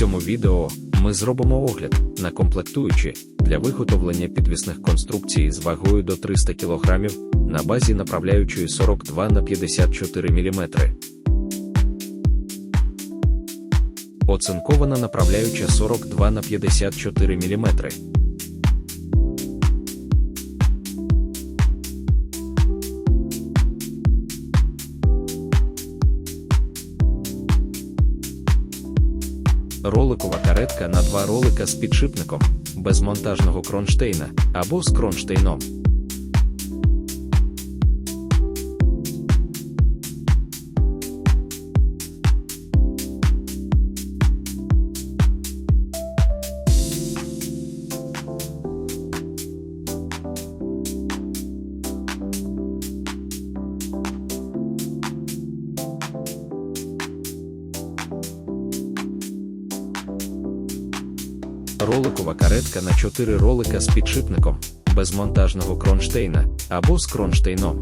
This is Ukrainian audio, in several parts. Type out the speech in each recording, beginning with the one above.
цьому відео ми зробимо огляд на комплектуючі для виготовлення підвісних конструкцій з вагою до 300 кг на базі направляючої 42 на 54 мм. Оцинкована направляюча 42 на 54 мм. Роликова каретка на два ролика з підшипником, без монтажного кронштейна або з кронштейном. Роликова каретка на 4 ролика з підшипником, без монтажного кронштейна або з кронштейном.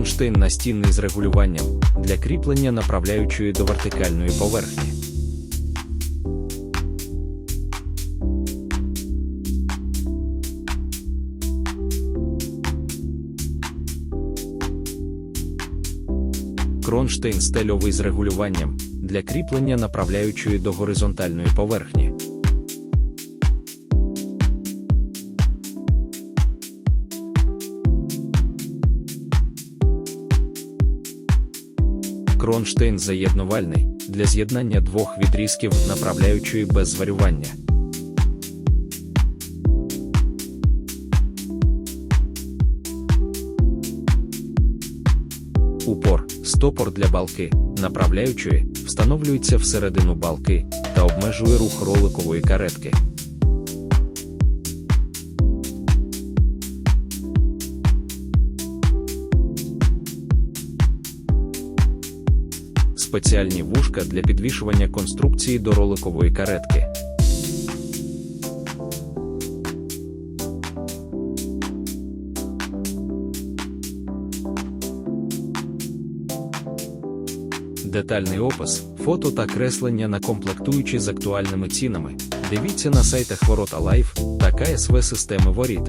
Кронштейн настінний з регулюванням для кріплення направляючої до вертикальної поверхні. Кронштейн стельовий з регулюванням для кріплення направляючої до горизонтальної поверхні. Кронштейн заєднувальний для з'єднання двох відрізків направляючої без зварювання. Упор, стопор для балки, направляючої, встановлюється всередину балки та обмежує рух роликової каретки. Спеціальні вушка для підвішування конструкції до роликової каретки. Детальний опис, фото та креслення на комплектуючі з актуальними цінами. Дивіться на сайтах Ворота Лайф та КСВ системи Воріт.